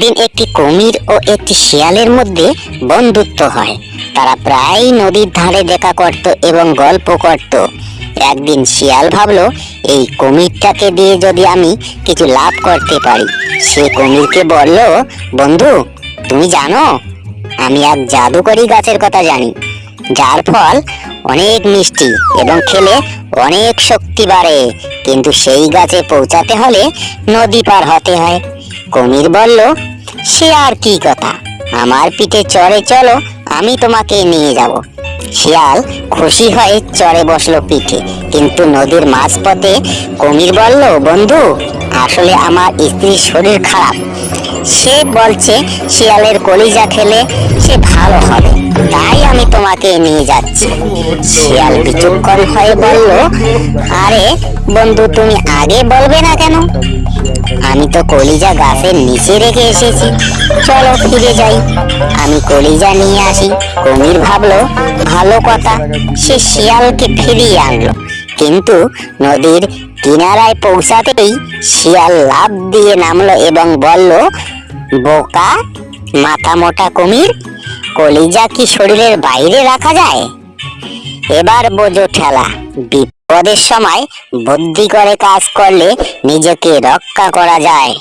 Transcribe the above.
দিন একটি কুমির ও একটি শিয়ালের মধ্যে বন্ধুত্ব হয়। তারা প্রায় নদীর ধারে দেখা করত এবং গল্প করত। একদিন শিয়াল ভাবলো, এই কুমিরটাকে দিয়ে যদি আমি কিছু লাভ করতে পারি, সে কুমিরকে বলল, বন্ধু, তুমি জানো, আমি এক জাদুকরি গাছের কথা জানি। যার ফল অনেক মিষ্টি এবং খেলে অনেক শক্তি বাড়ে। কিন্তু সেই গাছে পৌঁছাতে হলে নদী পার হতে হয়। কুমির বলল, সে আর কি কথা? আমার পিঠে চড়ে চলো, আমি তোমাকে নিয়ে যাব। শিয়াল খুশি হয়ে চড়ে বসল পিঠে। কিন্তু নদীর মাঝপথে কুমির বলল, বন্ধু, আসলে আমার স্ত্রীর শরীর খারাপ। সে বলছে, শিয়ালের কলিজা খেলে সে ভালো হবে। তাই আমি তোমাকে নিয়ে যাচ্ছি। শিয়াল বিচক্ষণ হয়ে বলল, আরে বন্ধু, তুমি আগে বলবে না কেন? আমি তো কলিজা গাছের নিচে রেখে এসেছি। চলো ফিরে যাই। আমি কলিজা নিয়ে আসি। কুমির ভাবলো, ভালো কথা। সে শিয়ালকে ফিরিয়ে আনলো। কিন্তু নদীর কিনারায় পৌঁছাতেই শিয়াল লাভ দিয়ে নামলো এবং বলল, বোকা, মাথা মোটা কুমির, কলিজা কি শরীরের বাইরে রাখা যায়? এবার বোঝো ঠেলা, বিপদের সময় বুদ্ধি করে কাজ করলে নিজেকে রক্ষা করা যায়।